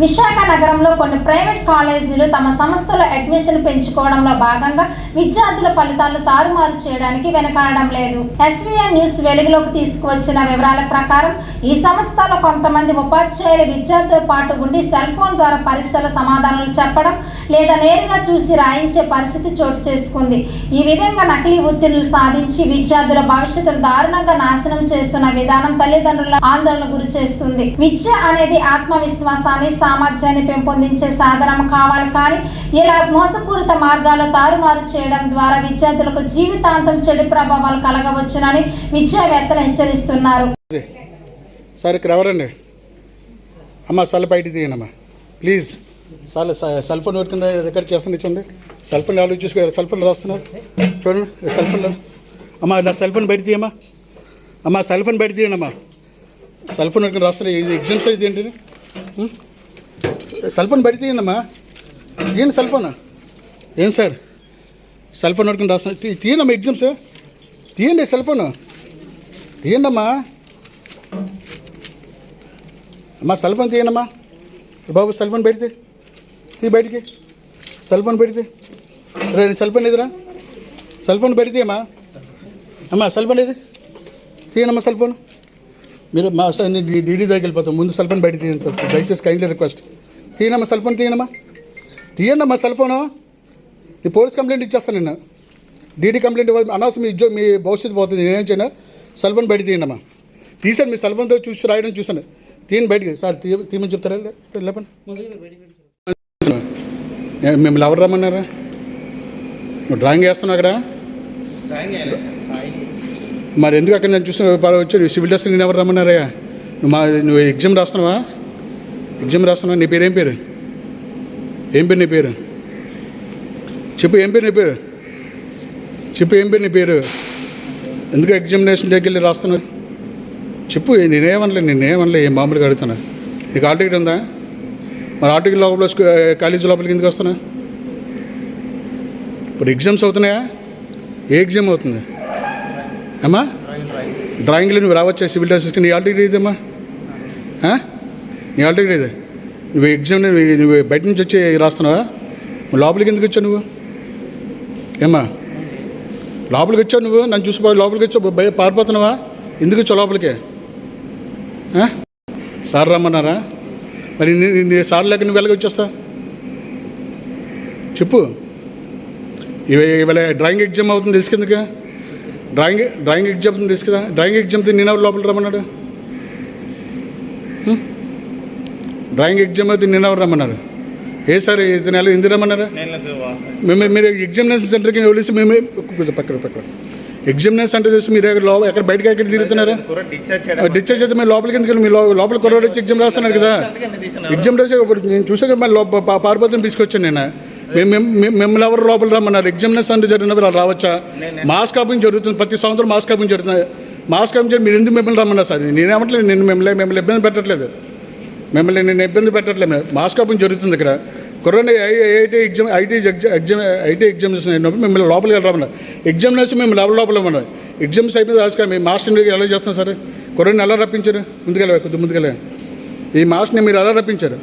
విశాఖ నగరంలో కొన్ని ప్రైవేట్ కాలేజీలు తమ సంస్థలో అడ్మిషన్ పెంచుకోవడంలో భాగంగా విద్యార్థుల ఫలితాలు తారుమారు చేయడానికి వెనకాడడం లేదు. ఎస్వీఎన్ న్యూస్ వెలుగులోకి తీసుకువచ్చిన వివరాల ప్రకారం ఈ సంస్థలో కొంతమంది ఉపాధ్యాయులు విద్యార్థులతో పాటు ఉండి సెల్ ఫోన్ ద్వారా పరీక్షల సమాధానాలు చెప్పడం లేదా నేరుగా చూసి రాయించే పరిస్థితి చోటు చేసుకుంది. ఈ విధంగా నకిలీ ఉత్తీర్ణులు సాధించి విద్యార్థుల భవిష్యత్తును దారుణంగా నాశనం చేస్తున్న విధానం తల్లిదండ్రుల ఆందోళన గురి చేస్తుంది. విద్య అనేది ఆత్మవిశ్వాసాన్ని సామర్థ్యాన్ని పెంపొందించే సాధనం కావాలి కానీ ఇలా మోసపూరిత మార్గాల్లో తారుమారు చేయడం ద్వారా విద్యార్థులకు జీవితాంతం చెడు ప్రభావాలు కలగవచ్చునని విద్యావేత్తలు హెచ్చరిస్తున్నారు. సార్ ఇక్కడ ఎవరండి? అమ్మ సెల్ బయట తీయనమ్మా ప్లీజ్. సార్ సెల్ ఫోన్ పెట్టుకుని రికార్డ్ చేస్తుంది చూడండి. సెల్ ఫోన్ ఎవరు చూసుకో సెల్ ఫోన్ రాస్తున్నారు. చూడండి సెల్ ఫోన్ అమ్మ నా సెల్ ఫోన్ బయట తీయమ్మా. అమ్మ సెల్ ఫోన్ బయట తీయండి అమ్మా. సెల్ ఫోన్ పెట్టుకుని రాస్తున్నారు. ఇది ఎగ్జామ్స్ ఇది ఏంటి సెల్ ఫోన్ బయట తీయండమ్మా. తీయండి సెల్ ఫోన్ ఏం సార్? సెల్ ఫోన్ పెట్టుకుని రాస్తున్నారు తీ- తీయండి ఎగ్జామ్స్. తీయండి సెల్ ఫోన్ తీయండి అమ్మా అమ్మా సెల్ ఫోన్ తీయండమ్మా బాబు సెల్ ఫోన్ పెడితే తీ బయటికి. సెల్ ఫోన్ పెడితే రే సెల్ ఫోన్ ఎదురా సెల్ ఫోన్ పెడితే అమ్మా అమ్మా సెల్ ఫోన్ ఏది? తీయనమ్మా సెల్ ఫోన్ మీరు మా సార్ నేను డీడీ దగ్గరికి వెళ్ళిపోతాం. ముందు సెల్ ఫోన్ బయట తీయండి సార్. దయచేసి కైండ్లీ రిక్వెస్ట్ తీయనమ్మా సెల్ ఫోన్ తీయనమ్మా. తీయండమ్మా సెల్ ఫోను నీ పోలీస్ కంప్లైంట్ ఇచ్చేస్తాను నిన్న. డీడీ కంప్లైంట్ అనవసరం మీ ఉద్యోగం మీ భవిష్యత్తు పోతుంది. నేనేం చేయను? సెల్ ఫోన్ బయట తీయండమ్మా తీసాను మీ సెల్ ఫోన్తో చూసి రాయడం చూసాను తీయండి బయటికి. సార్ తీ తీయమని చెప్తారా లేపండి. మిమ్మల్ని ఎవరు రమ్మన్నారా? నువ్వు డ్రాయింగ్ వేస్తున్నావు అక్కడ? మరి ఎందుకు అక్కడ నేను చూసిన వచ్చి సివిల్ డ్రెస్ నేను ఎవరు రమ్మన్నారా నువ్వు మా నువ్వు ఎగ్జామ్ రాస్తున్నావా? ఎగ్జామ్ రాస్తున్నావా నీ పేరు ఏం పేరు? ఏం పేరు నీ పేరు? చెప్పు ఏం పేరు నీ పేరు? చెప్పు ఏం పేరు నీ పేరు? ఎందుకు ఎగ్జామినేషన్ దగ్గరికి వెళ్ళి రాస్తున్నావు? చెప్పు నేనేమనలే నేనేమనలే ఏం మామూలుగా అడుగుతున్నా నీకు ఆల్ టికెట్ ఉందా? మరి ఆల్ టికెట్ లోపల కాలేజీ లోపలికి ఎందుకు వస్తున్నా ఇప్పుడు ఎగ్జామ్స్ అవుతున్నాయా? ఏ ఎగ్జామ్ అవుతుంది? అమ్మా? డ్రాయింగ్లో నువ్వు రావచ్చా? సివిల్ డ్రెస్ నీ ఆల్ టికెట్ ఇదేమ్మా? నీ ఆల్రెడీ లేదు ఇదే నువ్వు ఎగ్జామ్ నువ్వు నువ్వు బయట నుంచి వచ్చి రాస్తున్నావా? లోపలికి ఎందుకు వచ్చావు నువ్వు? ఏమ్మా? లోపలికి వచ్చావు నువ్వు? నన్ను చూసి లోపలికి వచ్చావు. బయట పారిపోతున్నావా? ఎందుకు వచ్చావు లోపలికి? సార్ రమ్మన్నారా? మరి నీ- సార్ లేక నువ్వు వెళ్ళగా వచ్చేస్తా చెప్పు. ఇవాళ డ్రాయింగ్ ఎగ్జామ్ అవుతుంది తెలుసు కిందగా డ్రాయింగ్ డ్రాయింగ్ ఎగ్జామ్ అవుతుంది తెలుసు కదా? డ్రాయింగ్ ఎగ్జామ్ నేను ఎవరు లోపల రమ్మన్నాడు. డ్రాయింగ్ ఎగ్జామ్ అయితే నేను ఎవరు రమ్మన్నారు? ఏ సార్ ఇది నెల ఎందుకు రమ్మన్నారా? మేము మీరు ఎగ్జామినేషన్ సెంటర్కి వెళ్ళేసి మేమే పక్కన పక్కన ఎగ్జామినేషన్ సెంటర్ చేసి మీరు ఎక్కడ లోపల ఎక్కడ బయటకి ఎక్కడ తిరుగుతున్నారా? డిశ్చార్జ్ అయితే మీరు లోపలికి ఎందుకు వెళ్ళి మీ లోపల కుర్రోడు వచ్చి ఎగ్జామ్ రాస్తున్నారు కదా. ఎగ్జామ్ రాసే నేను చూసాక మళ్ళీ లోప పా- తీసుకొచ్చాను నేను. మిమ్మల్ని ఎవరు లోపల రమ్మన్నారు? ఎగ్జామినేషన్ సెంటర్ జరిగినప్పుడు అలా రావచ్చా? మాస్ కాపింగ్ జరుగుతుంది. ప్రతి సంవత్సరం మాస్ కాపింగ్ జరుగుతుంది. మాస్ కాపింగ్ జరిగి మీరు ఎందుకు మిమ్మల్ని రమ్మన్నారు సార్? నేనేమంటలేదు. నేను మిమ్మల్ని మిమ్మల్ని ఇబ్బంది పెట్టట్లేదు. మిమ్మల్ని నేను ఇబ్బంది పెట్టట్లేదు మాస్క్ మాస్ కాపింగ్ జరుగుతుంది ఇక్కడ. Corona IIT exam IT exam IT examination అయినప్పుడు మిమ్మల్ని లోపలికి వెళ్ళమన్నారు ఎగ్జామినేషన్ మేము లోపల లోపల ఉన్నాం ఎగ్జామ్స్ అయిపోయింది రాజుగా మీ మాస్టర్ని ఎలా చేస్తాం సరే? కరోనా ఎలా రప్పించారు? ముందుకెళ్ళవా కొద్దిగా ముందుకెళ్ళా ఈ మాస్టర్ని మీరు ఎలా రప్పించారు?